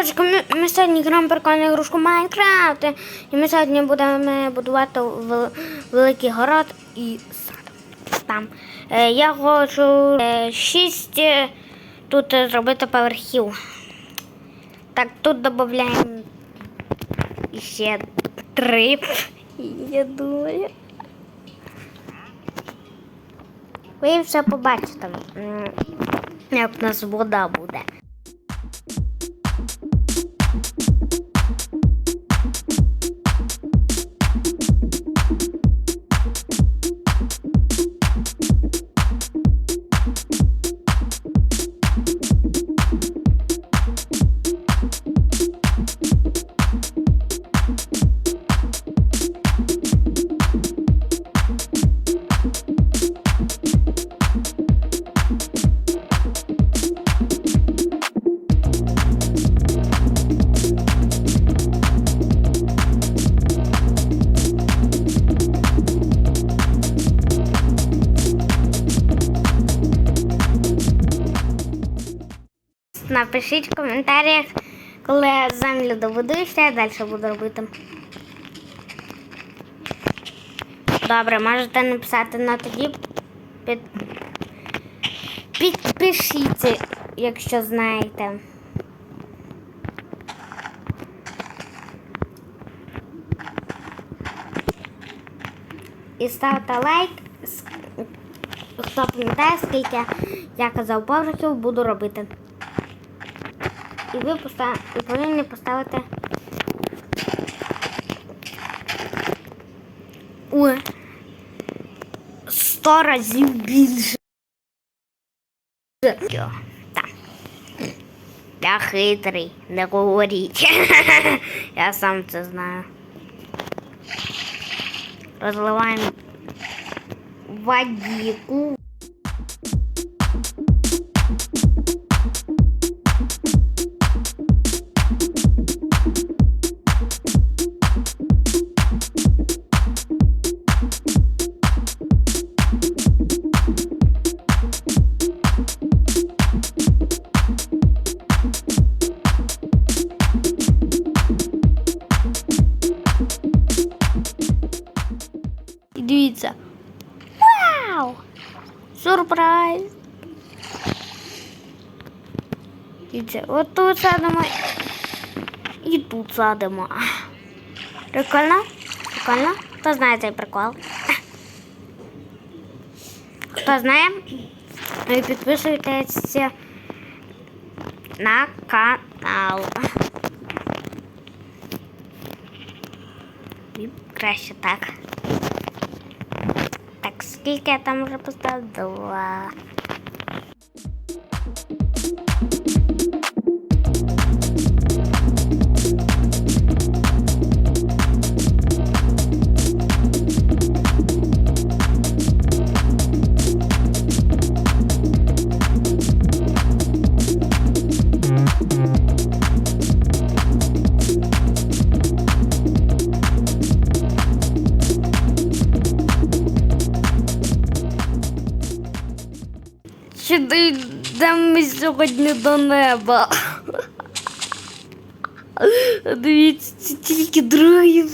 коротше, ми, ми сьогодні граємо прикольну ігрушку Майнкрафт. І ми сьогодні будемо будувати вел- великий город і сад. Там. Е, я хочу е, шість е, тут е, зробити поверхів. Так, тут додаємо ще три. Я думаю. Ви все побачите, як у нас вода буде. Напишіть в коментарях, коли я землю добуду, що я далі буду робити. Добре, можете написати на тоді. Під... Підпишіться, якщо знаєте. І ставте лайк. Хто пам'ятає, скільки я казав поверхів, буду робити. І ви постав... і повинні поставити. У 100 разів більше. Йо, Так. Я хитрий, не говоріть. Я сам це знаю. Розливаємо водіку. Дивіться, от тут садимо і тут садимо. Прикольно? Прикольно? Хто знає цей прикол? Хто знає? Ви підписуйтесь на канал. І краще так. Так, скільки я там вже поставив? Два. Чи дійдемо ми сьогодні до неба? Дивіться, тільки другий.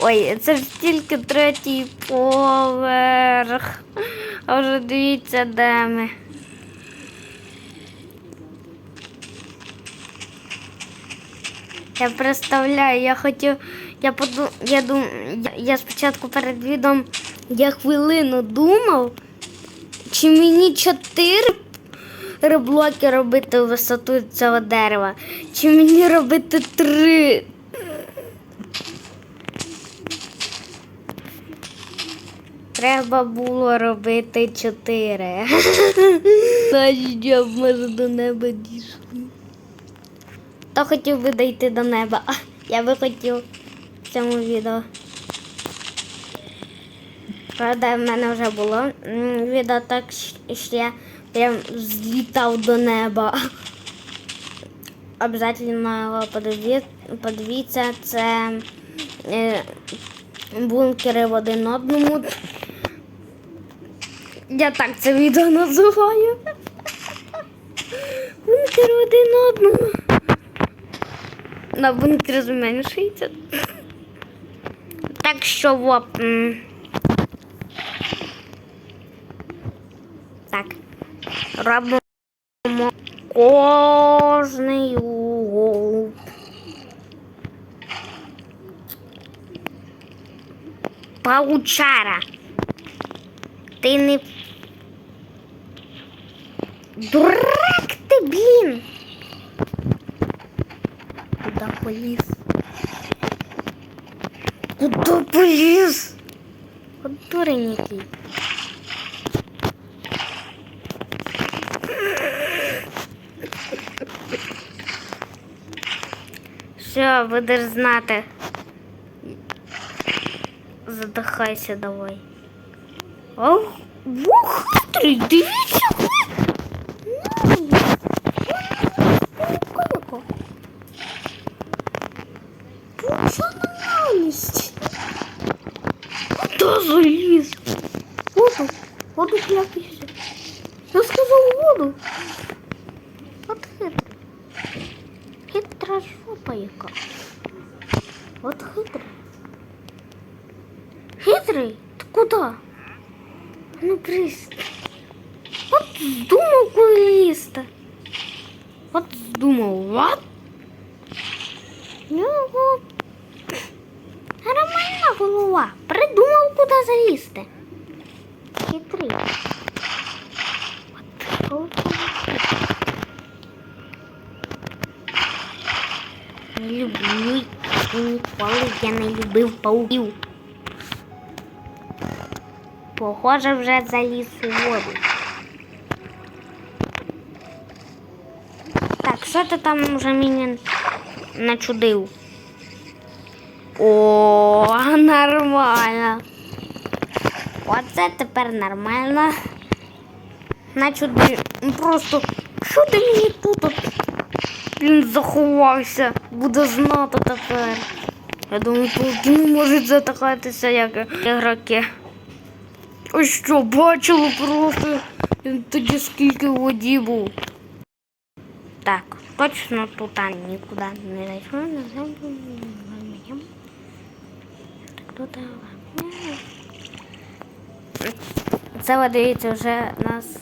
Ой, це ж тільки третій поверх. А вже дивіться, де ми. Я представляю, я хотів. Я поду, я дум, я, я спочатку перед відео я хвилину думав, чи мені чотири блоки робити висоту цього дерева, чи мені робити три. Треба було робити чотири. Значить, б може до неба дійшли. Хто хотів би дійти до неба? Я би хотів в цьому відео. Правда, в мене вже було відео так, що я прям злітав до неба. Обязательно його подиві- подивіться. Це е, бункери в один одному. Я так це відео називаю. Бункери один одному. на бункер зменшується. Так що воп. Так. Робимо кожний угол. Паучара. Ти не. Дурак ти, блін. Куда поліз? Куда поліз? От дурень який. Все, будеш знати. Задихайся давай. О, вух, дивіться. Ну, Колько? Функціональність. Куда заліз? Воду, воду кляпися. Я сказав воду. От хитрий. Хитра жопа яка. От хитрий. Хитрий? Ти куди? Ну, прись. От здумав куди лізти. От здумав, вот. Нього голова. Придумав, куди залізти. Хитрий. Не люблю ніколи я не любив пауків. Похоже, вже заліз у воду. Так, що ти там вже мені начудив? О, нормально. Оце тепер нормально. Начудив. Просто що ти мені тут? Блін, заховався. Буде знати тепер. Я думаю, пауки не можуть затикатися, як ігроки. Ось що, бачили просто він тоді скільки воді був. Так, точно тут нікуди не зайшов, на землю. Тут. Це ви дивіться вже нас.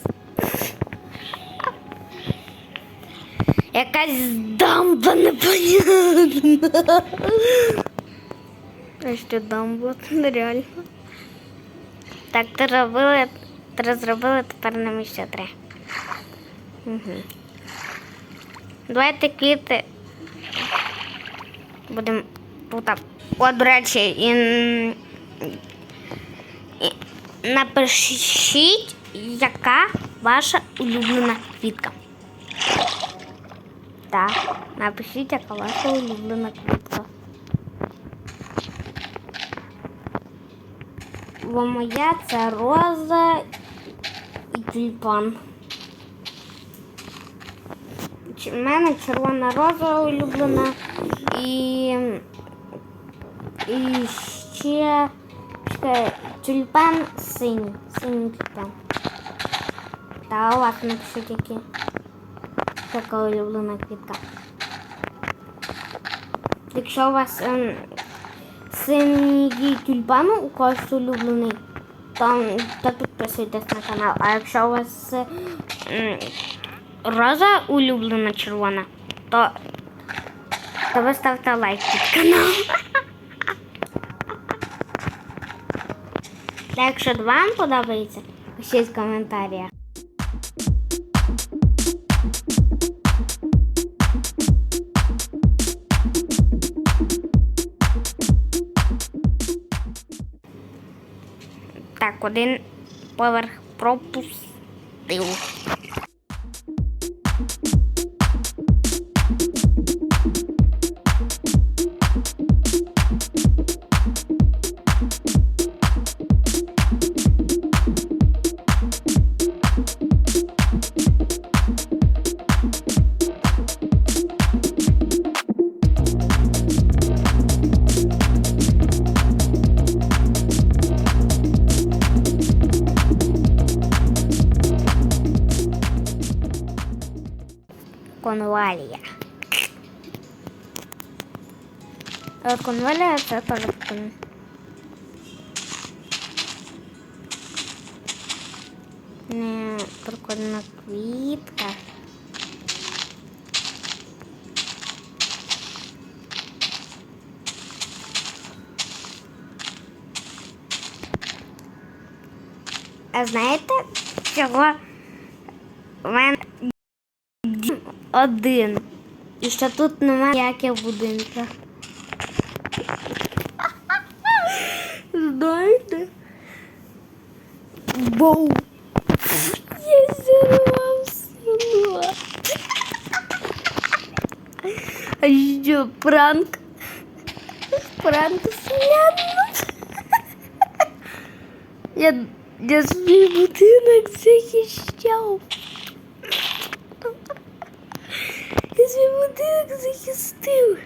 Якась дамба непонятна. А що дамба? Нереально. Так, ти робили, ти зробили, тепер нам ще три. Угу. Давайте квіти. Будемо тут. О, до речі, і, напишіть, яка ваша улюблена квітка. Так, напишіть, яка ваша улюблена квітка. Бо моя це роза і тюльпан. В мене червона роза улюблена і, і ще чекай, тюльпан синій. Синій тюльпан. Та у вас напишіть, які яка улюблена квітка. Якщо у вас ем, синій тюльпан у когось улюблений, то, то підписуйтесь на канал. А якщо у вас ем, роза улюблена червона, то, то ви ставте лайк під канал. Та якщо вам подобається, пишіть в коментарях. Так, один поверх пропустив. Конвалія. Е, Конвалія це теж прикольно. Не прикольна квітка. А знаєте, чого в мене дім один? І що тут немає ніяких будинків? Знаєте? Боу. Я зірвав село. А що, пранк? Пранк селян. Я, я свій будинок захищав. Я свій будинок захистив.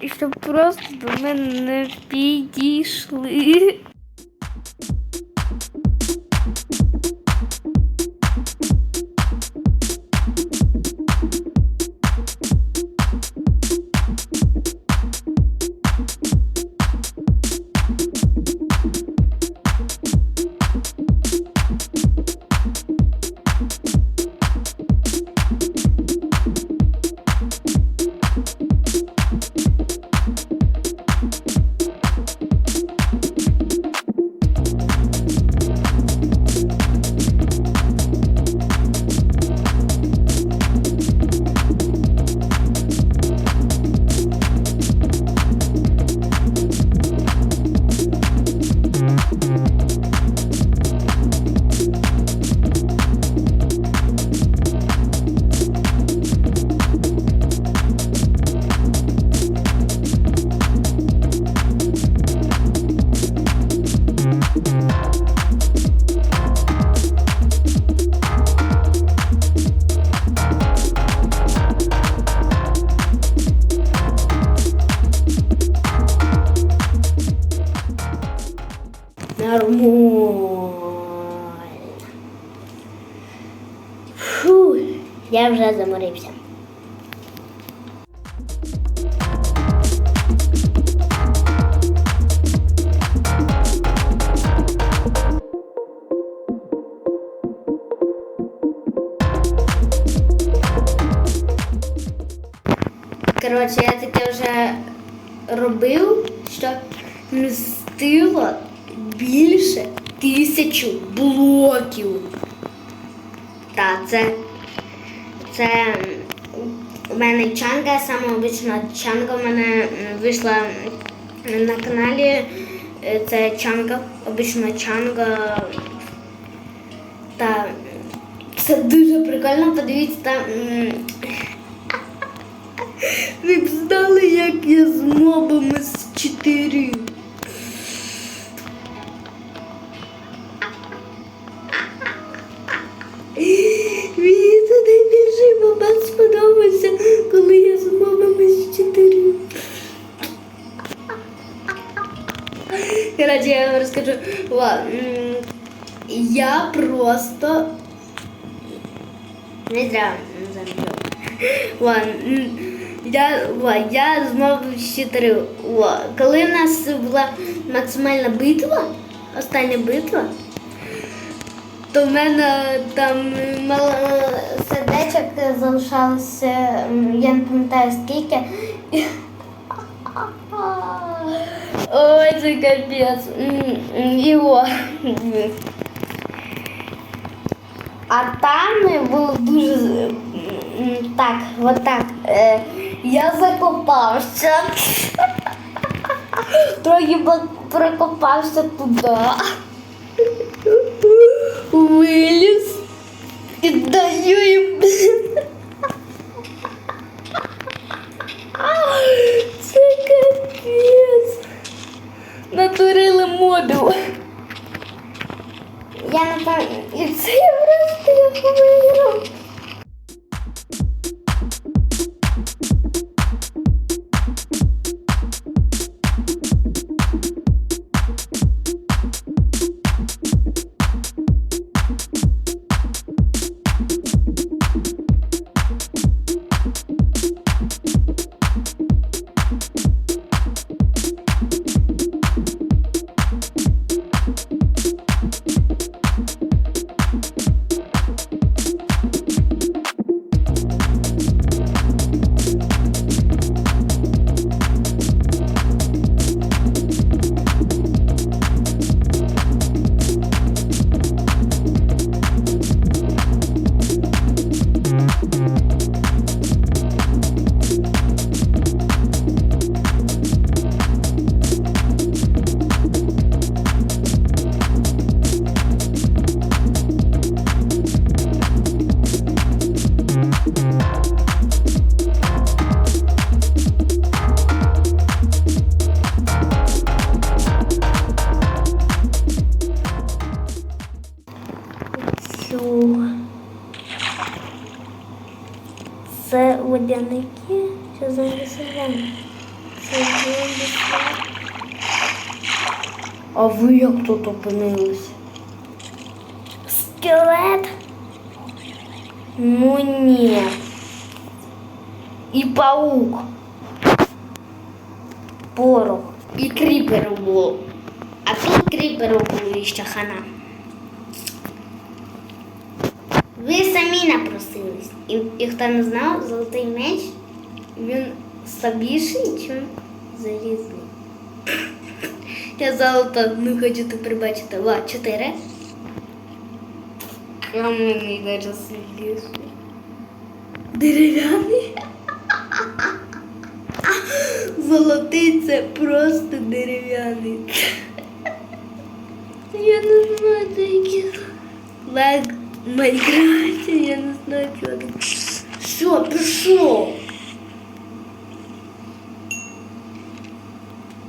І Щоб просто до мене не підійшли. Я вже заморився. У мене чанга, саме обична чанга у мене вийшла на каналі. Е, Це чанга, обична чанга. Та це дуже прикольно, подивіться там. ви б знали, як я з мобами з чотири. Коротше, я вам розкажу. Я просто не зря. Ладно, я, я змов щитарив. Ла, Коли в нас була максимальна битва, остання битва, то в мене там мало сердечок залишалося, я не пам'ятаю скільки. Ой, це капець. М, м, Його. А там було дуже м, м, так, от так. Е, я закопався. Трохи по- прокопався туди. Виліз і даю їм. Мобів. Я напевно... І це я просто я виграв. Це водяники чи зомбі-селяни? Це зомбі-селяни. А ви як тут опинились? Скелет? Ну ні. І паук. Порох. І кріперу було. А тут кріперу було ще хана. Ви самі напросились. І, і хто не знав, золотий меч, він слабіший, ніж залізний. Я золото не хочу тепер бачити. Ва, чотири. Каменний даже слабіший. Дерев'яний. Золотий це просто дерев'яний. Я не знаю, це які лег в Майнкрафті, я не знаю, що там. Все, пішов.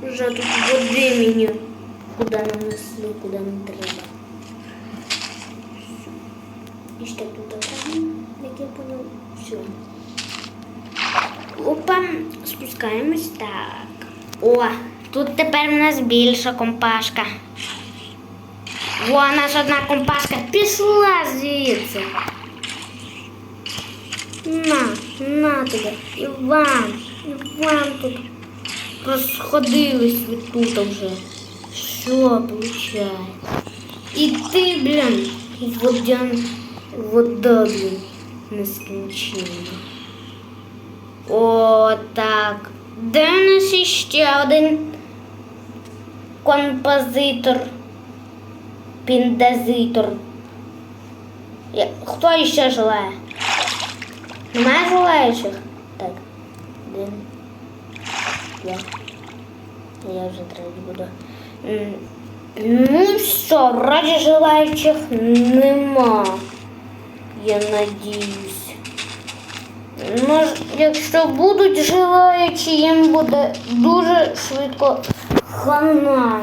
Вже тут води мені куди нанесли, куди не треба. І ще тут як я понял, все. Опа, спускаємось так. О, тут тепер у нас більша компашка. О, наша одна компашка пішла звідси. На, на тобі. І вам, і вам тут розходились ви тут вже. Що виходить? І ти, блін, водян, вода, блін, нескінченна. О, так. Де у нас іще один композитор? Піндазитор. Я- Хто ще желає? Немає желаючих? Так. Один. Я. Я вже третій буду. Ну все, раді желаючих нема. Я надіюсь. Мож, якщо будуть желаючі, їм буде дуже швидко хана.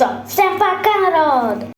Вроде бы